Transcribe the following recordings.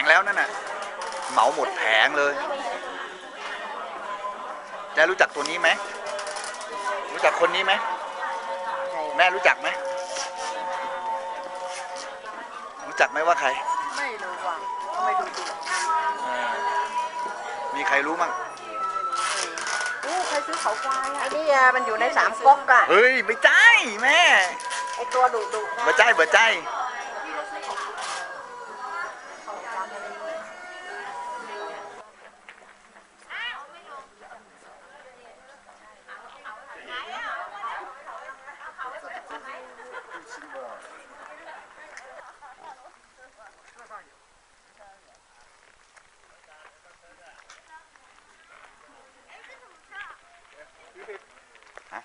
งแล้วนั่นน่ะเหมาหมดแผงเลยแจะรู้จักตัวนี้ไหมรู้จักคนนี้ไหมแม่รู้จักไหมรู้จักไหมว่าใคร ไม่รู้ว่ะก็ไม่ดูดูอ่ามีใครรู้มั่งโอ้ใครซื้อเขาควายอะไอ้นี่อะมันอยู่ในสามก๊อกอะเฮ้ยไม่ใช่แม่ไอ้ตัวดุดุนะเบอร์ใจเบอร์ใจ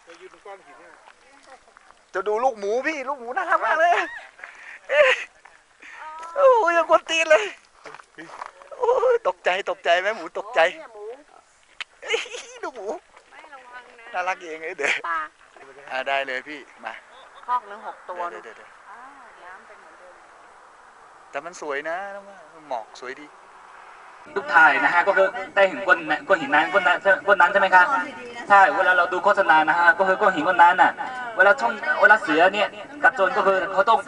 จะยืนบนก้อนหินเนี่ยจะดูลูกหมูพี่ ลูกหมูน่ารักมากเลยเอ๊ะโอ้ยยังกวนตีนเลย โอ้ยตกใจตกใจแม่หมูตกใจเนี่ยหมูเอ้ยลูกหมูไม่ระวังนะน่ารักเองเลยเดี๋ยวปลาอ่าได้เลยพี่มาคอกหนึงหกตัวเดี๋นูยวเดี๋ยวเดี๋ยวอ้าวน้ำเป็นเหมือนเดิมแต่มันสวยนะน้องว่าหมอกสวยดี รูปถ่ายนะฮะก็คือได้เห็นก้นก้นหินนั้นก้นนั้นก้นนั้นใช่ไหมครับใช่เวลาเราดูโฆษณานะฮะก็คือก้นหินก้นนั้นน่ะเวลาช่องเวลาเสือเนี่ยกัดโจนก็คือเขาต้อง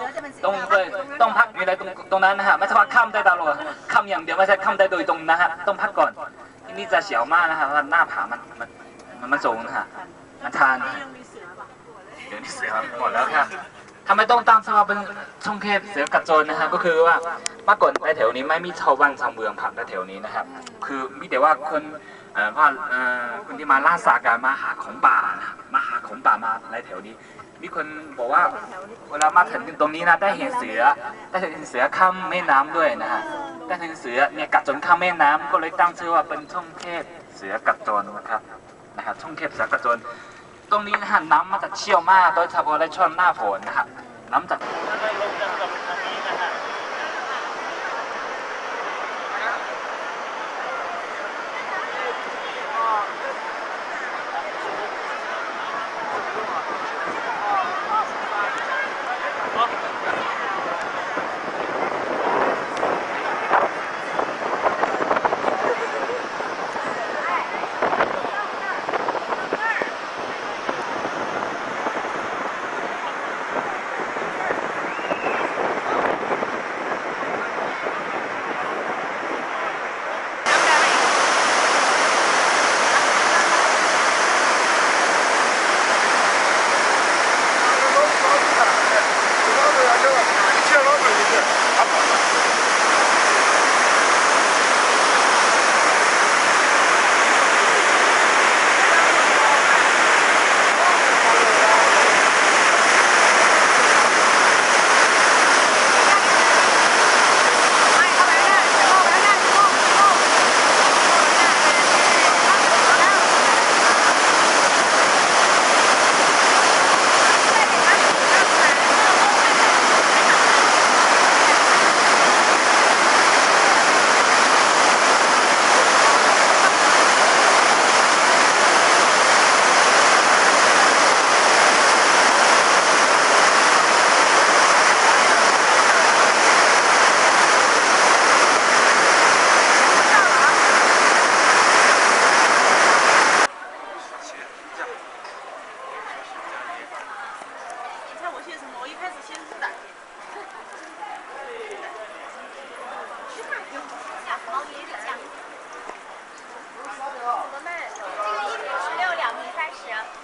ต้องเลยต้องพักอยู่ในตรงตรงนั้นนะฮะไม่ใช่ว่าข้ามได้ตลอดข้ามอย่างเดียวไม่ใช่ข้ามได้โดยตรงนะฮะต้องพักก่อนที่นี่จะเฉียวมากนะฮะว่าหน้าผามันมันมันมันสูงนะฮะมันทานเดี๋ยวนี้เสือหมดแล้วค่ะ ทำไมต้องตั้งชื่อว่าเป็นช่องแคบเสือกัดโจนนะฮะก็คือว่าเมื่อก่อนในแถวนี้ไม่มีชาวบ้านชาวเมืองผ่านในแถวนี้นะครับ คือมีแต่ว่าคนเอ่อว่าเอ่อคนที่มาล่าสัตว์กันมาหาของป่านะมาหาของป่ามาในแถวนี้ มีคนบอกว่าเวลามาถึงตรงนี้นะได้เห็นเสือได้เห็นเสือข้ามแม่น้ำด้วยนะฮะได้เห็นเสือเนี่ยกัดจนข้ามแม่น้ำก็เลยตั้งชื่อว่าเป็นช่องแคบเสือกัดจนนะครับนะครับช่องแคบเสือกัดจนตรงนี้นะฮะน้ำมันจะเชี่ยวมากโดยเฉพาะในช่วงหน้าฝนนะครับ น้ำ 什么？我一开始先试的。好点的。这个一瓶十六，两瓶三十，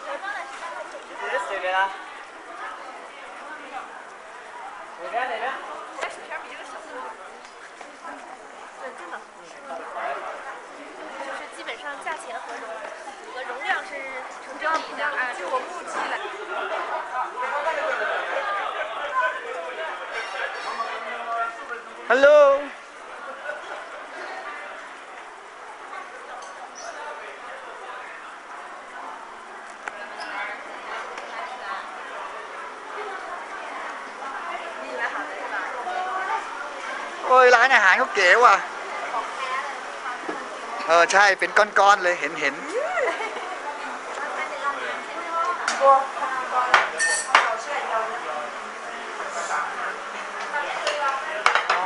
装的。啊？哪边哪边？比这个小。对，就是基本上价钱和容和容量是成正比的。据，我目击来。 ฮัลโหลโอ้ยร้านอาหารเขาเก๋ว่ะเออ ใช่เป็นก้อนๆเลยเห็นเห็น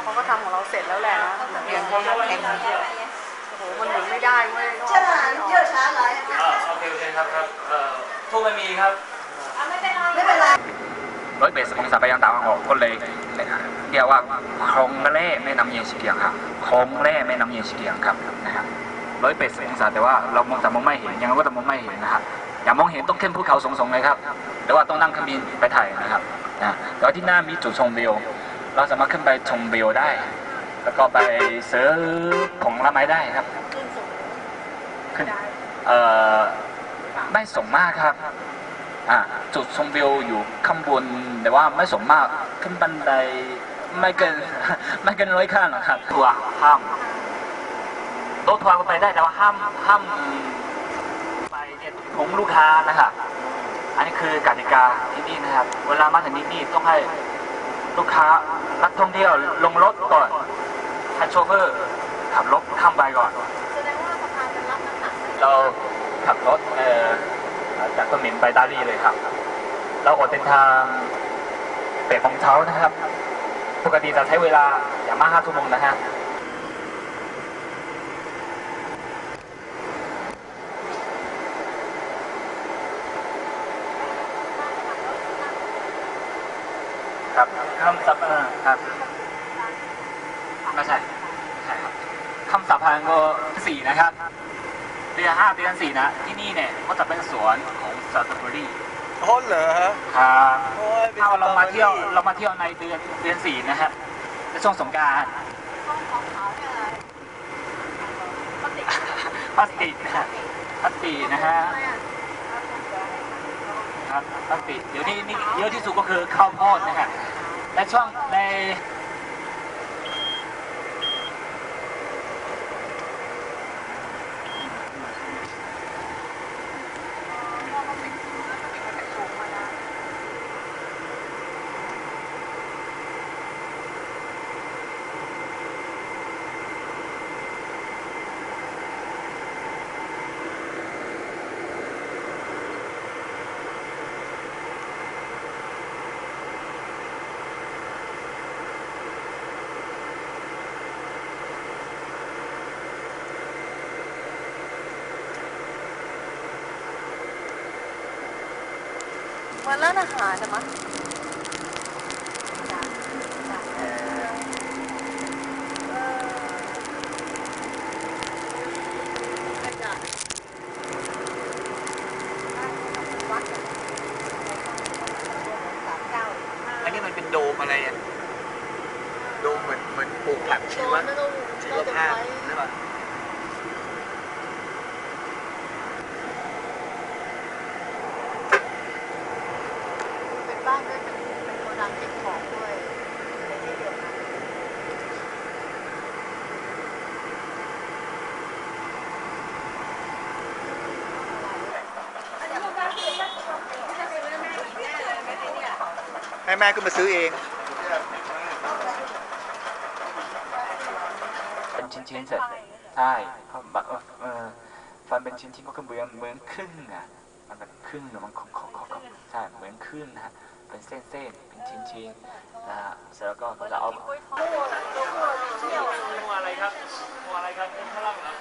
เขาก็ทำของเร็จแล้วแหละนะเรียนเขาเองโอ้โหมันหมุนไม่ได้เว้ยเจ้าหลานเยอะช้าหลายอัาโอเคโอเคครับครับเอ่อทุกงไม่มีครับไม่เป็นรไม่เไรรถบสของสถาบันต่างออกก็เลยเรียกว่าคลองแร่แม่น้ำเย็นชิเกียงครับคลองแร่แม่น้ำเย็นชิเกียงครับนะครับร้อยเบสตสองศาแต่ว่าเรามองแต่มองไม่เห็นยังไงก็แต่มองไม่เห็นนะครับอย่ามองเห็นต้องขึ้นภูเขาสูงๆเลยครับแต่ว่าต้องนั่งเครื่องบินไปถ่ายนะครับนะแล้วที่หน้ามีจุดชมวิวเราสามารถขึ้นไปชมวิวได้ แล้วก็ไปซื้อผงละไม้ได้ครับ ขึ้นเอ่อไม่สูงมากครับอ่าจุดชมวิวอยู่ข้างบนแต่ว่าไม่สูงมากขึ้นบันไดไม่เกินไม่เกินร้อยขั้นหรอกครับทัวร์ห้ามรถทัวร์ก็ไปได้แต่ว่าห้ามห้ามไปเนี่ยของลูกค้านะครับอันนี้คือกติกาที่นี่นะครับ เวลามาถึงที่นี่ต้องให้ลูกค้านักท่องเที่ยวลงรถก่อน ให้โชเฟอร์ขับรถข้ามไปก่อนแสดงว่าสะพานจะรับน้ำหนักเราขับรถเอ่อจากสมินไปดาลีเลยครับ เราออกเดินทางแปดโมงเช้านะครับ ปกติจะใช้เวลาอย่างมากห้าชั่วโมงนะฮะครับคำศัพท์เอ่อครับ ไม่ใช่ไม่ใช่ครับคำศัพท์พันก็สี่นะครับ เดือนห้าเดือนสี่นะ ที่นี่เนี่ยก็จะเป็นสวนของสตรอเบอรี่โอ้เหรอครับโอ้ยป็นถ้าเรามาเที่ยวสตรอบอรี่เรามาเที่ยวในเดือนเดือนสี่นะฮะในช่วงสงกรารห้องของเขาเนี่ยอะไรปกติพลาสติกนะฮะพลาสติกนะฮะทำไมอะครับพลาสติกเดี๋ยวนี้นี่เยอะที่สุดก็คือข้าวโพดนะฮะในช่วงใน เหมือนร้านอาหารนะมั้งอันนี้มันเป็นโดมอะไรอะ โดมเหมือนเหมือนปลูกผักชีวะชีวภาพหรือเปล่า เป็นบ้านด้วยเป็นเป็นโกดังเก็บของด้วยในที่เดียวกัน ให้แม่ขึ้นมาซื้อเอง เป็นชิ้นๆเสร็จใช่เขาแบบเออเออฟันเป็นชิ้นๆก็คือเหมือนเหมือนครึ่งอะมันแบบครึ่งหรือมันขอๆๆใช่เหมือนครึ่งนะฮะเป็นเส้นๆเป็นชิ้นๆนะฮะเสร็จแล้วก็เขาจะเอามัวอะไรครับมัวอะไรครับข้างล่างเหรอ